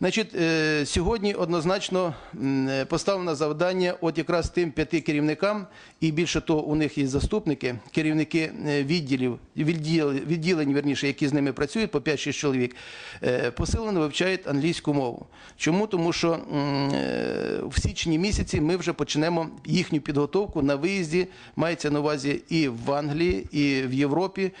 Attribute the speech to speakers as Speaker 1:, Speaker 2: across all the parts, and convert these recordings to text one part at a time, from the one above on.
Speaker 1: Значить, е, сьогодні однозначно е, поставлено завдання от якраз тим п'яти керівникам, і більше того, у них є заступники, керівники е, відділів, відділ, відділень, верніше, які з ними працюють, по 5-6 чоловік, посилено вивчають англійську мову. Чому? Тому що в січні місяці ми вже почнемо їхню підготовку на виїзді, мається на увазі і в Англії, і в Європі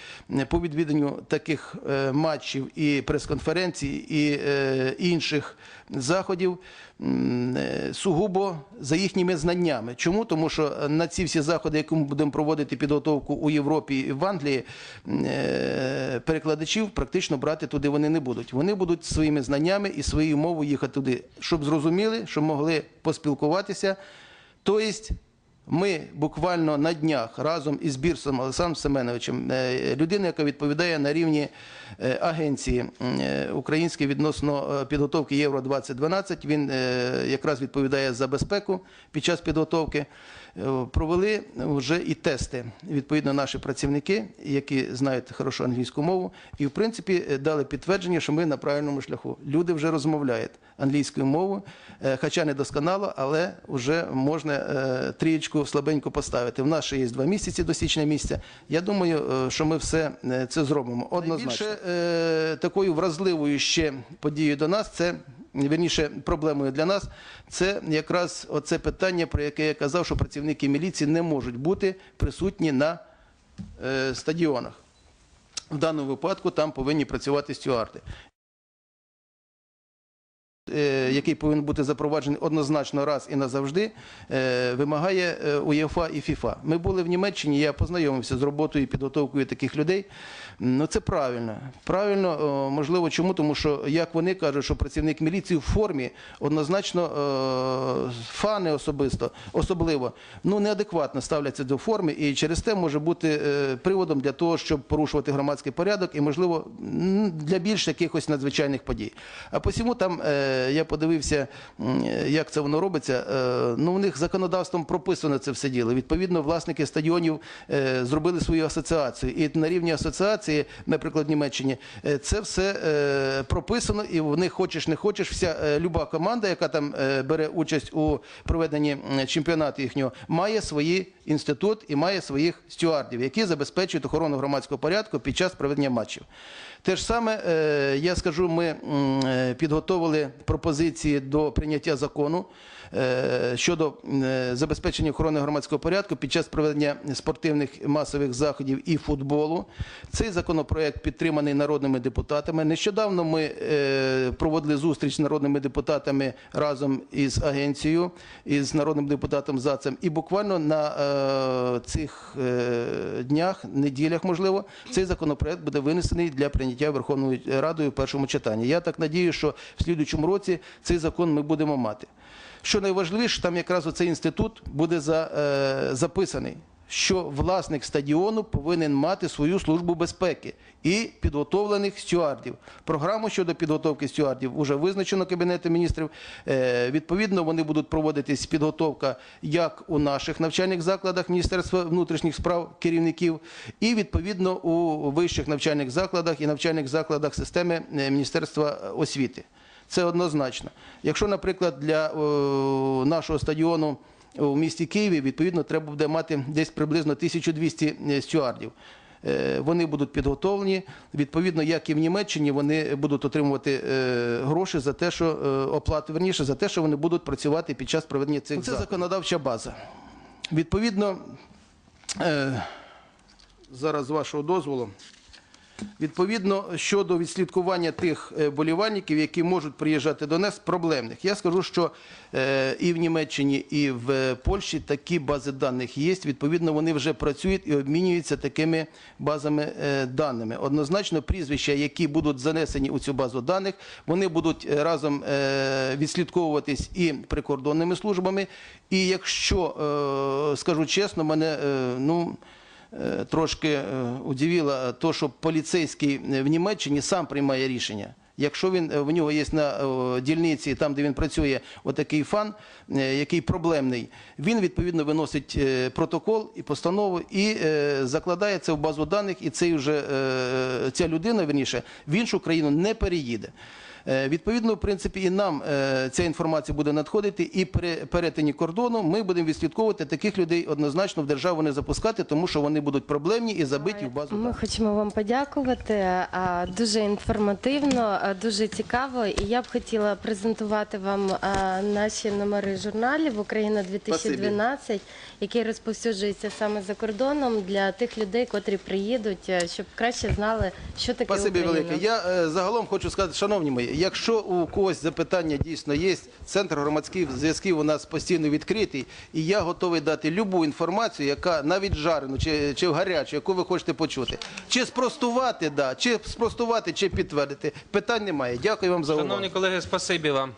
Speaker 1: по відвіданню таких матчів і прес-конференцій, і е, інших заходів е, сугубо за їхніми знаннями. Чому? Тому що на ці всі заходи, які ми будемо проводити підготовку у Європі і в Англії, е, перекладачів практично брати туди вони не будуть. Вони будуть своїми знаннями і своєю мовою їхати туди, щоб зрозуміли, щоб могли поспілкуватися. Тобто ми буквально на днях разом із Бірсом Олександром Семеновичем, е, людина, яка відповідає на рівні е, агенції е, української відносно підготовки Євро 2012, він якраз відповідає за безпеку під час підготовки. Провели вже і тести, відповідно, наші працівники, які знають хорошо англійську мову, і в принципі дали підтвердження, що ми на правильному шляху. Люди вже розмовляють англійською мовою, хоча не досконало, але вже можна е, трієчку слабенько поставити. В нас ще є два місяці до січня місяця. Я думаю, е, що ми все е, це зробимо. Однозначно. Найбільше е, такою вразливою ще подією до нас це. Вірніше, проблемою для нас це якраз оце питання, про яке я казав, що працівники міліції не можуть бути присутні на е, стадіонах. В даному випадку там повинні працювати стюарди. Е, який повинен бути запроваджений однозначно раз і назавжди, е, вимагає е, УЄФА і ФІФА. Ми були в Німеччині, я познайомився з роботою і підготовкою таких людей. Ну це правильно. Правильно, можливо, чому? Тому що, як вони кажуть, що працівник міліції в формі однозначно фани особисто, особливо, ну неадекватно ставляться до форми, і через те може бути приводом для того, щоб порушувати громадський порядок і, можливо, для більш якихось надзвичайних подій. А посіму там я подивився, як це воно робиться. Е, ну, у них законодавством прописано це все діло. Відповідно, власники стадіонів е, зробили свою асоціацію. І на рівні асоціації, наприклад, в Німеччині, е, це все прописано, і в них хочеш не хочеш, вся люба команда, яка там бере участь у проведенні чемпіонату їхнього, має свої інститут і має своїх стюардів, які забезпечують охорону громадського порядку під час проведення матчів. Те ж саме, я скажу, ми підготовили пропозиції до прийняття закону щодо е, забезпечення охорони громадського порядку під час проведення спортивних масових заходів і футболу. Цей законопроект підтриманий народними депутатами. Нещодавно ми е, проводили зустріч з народними депутатами разом із агенцією, із народним депутатом Зацем. І буквально на е, цих е, днях, неділях, можливо, цей законопроект буде винесений для прийняття Верховною Радою в першому читанні. Я так надію, що в слідуючому році цей закон ми будемо мати. Що найважливіше, там якраз оцей інститут буде за, е, записаний, що власник стадіону повинен мати свою службу безпеки і підготовлених стюардів. Програму щодо підготовки стюардів вже визначено Кабінетом міністрів. Е, відповідно, вони будуть проводитись підготовка як у наших навчальних закладах Міністерства внутрішніх справ керівників, і відповідно у вищих навчальних закладах і навчальних закладах системи е, Міністерства освіти. Це однозначно. Якщо, наприклад, для о, нашого стадіону у місті Києві, відповідно, треба буде мати десь приблизно 1200 стюардів. Е, Вони будуть підготовлені. Відповідно, як і в Німеччині, вони будуть отримувати е, гроші за те, що е, оплату верніше за те, що вони будуть працювати під час проведення цих Це законодавча база. Відповідно, е, зараз з вашого дозволу. Відповідно, щодо відслідкування тих е, болівальників, які можуть приїжджати до нас, проблемних. Я скажу, що е, і в Німеччині, і в е, Польщі такі бази даних є. Відповідно, вони вже працюють і обмінюються такими базами даними. Однозначно, прізвища, які будуть занесені у цю базу даних, вони будуть разом відслідковуватись і прикордонними службами. І якщо, скажу чесно, мене ну. Е, трошки е, удивило то, що поліцейський в Німеччині сам приймає рішення. Якщо він е, в нього є на е, дільниці, там де він працює, отакий фан, е, який проблемний, він відповідно виносить е, протокол і постанову і е, закладає це в базу даних, і цей вже е, ця людина верніше в іншу країну не переїде. Е, Відповідно, в принципі, і нам е, ця інформація буде надходити, і при перетині кордону ми будемо відслідковувати таких людей однозначно в державу не запускати, тому що вони будуть проблемні і забиті в базу.
Speaker 2: Ми хочемо вам подякувати. Дуже інформативно, дуже цікаво. І я б хотіла презентувати вам наші номери журналів Україна 2012, які розповсюджуються саме за кордоном для тих людей, котрі приїдуть, е, щоб краще знали, що таке
Speaker 1: Спасибі
Speaker 2: Україна.
Speaker 1: велике. Я загалом хочу сказати, шановні мої, якщо у когось запитання дійсно є, центр громадських зв'язків у нас постійно відкритий, і я готовий дати любу інформацію, яка навіть жарену чи, чи гарячу, яку ви хочете почути. Чи спростувати, да, чи спростувати, чи підтвердити. Питань немає. Дякую вам за увагу.
Speaker 3: Шановні колеги, спасибі вам.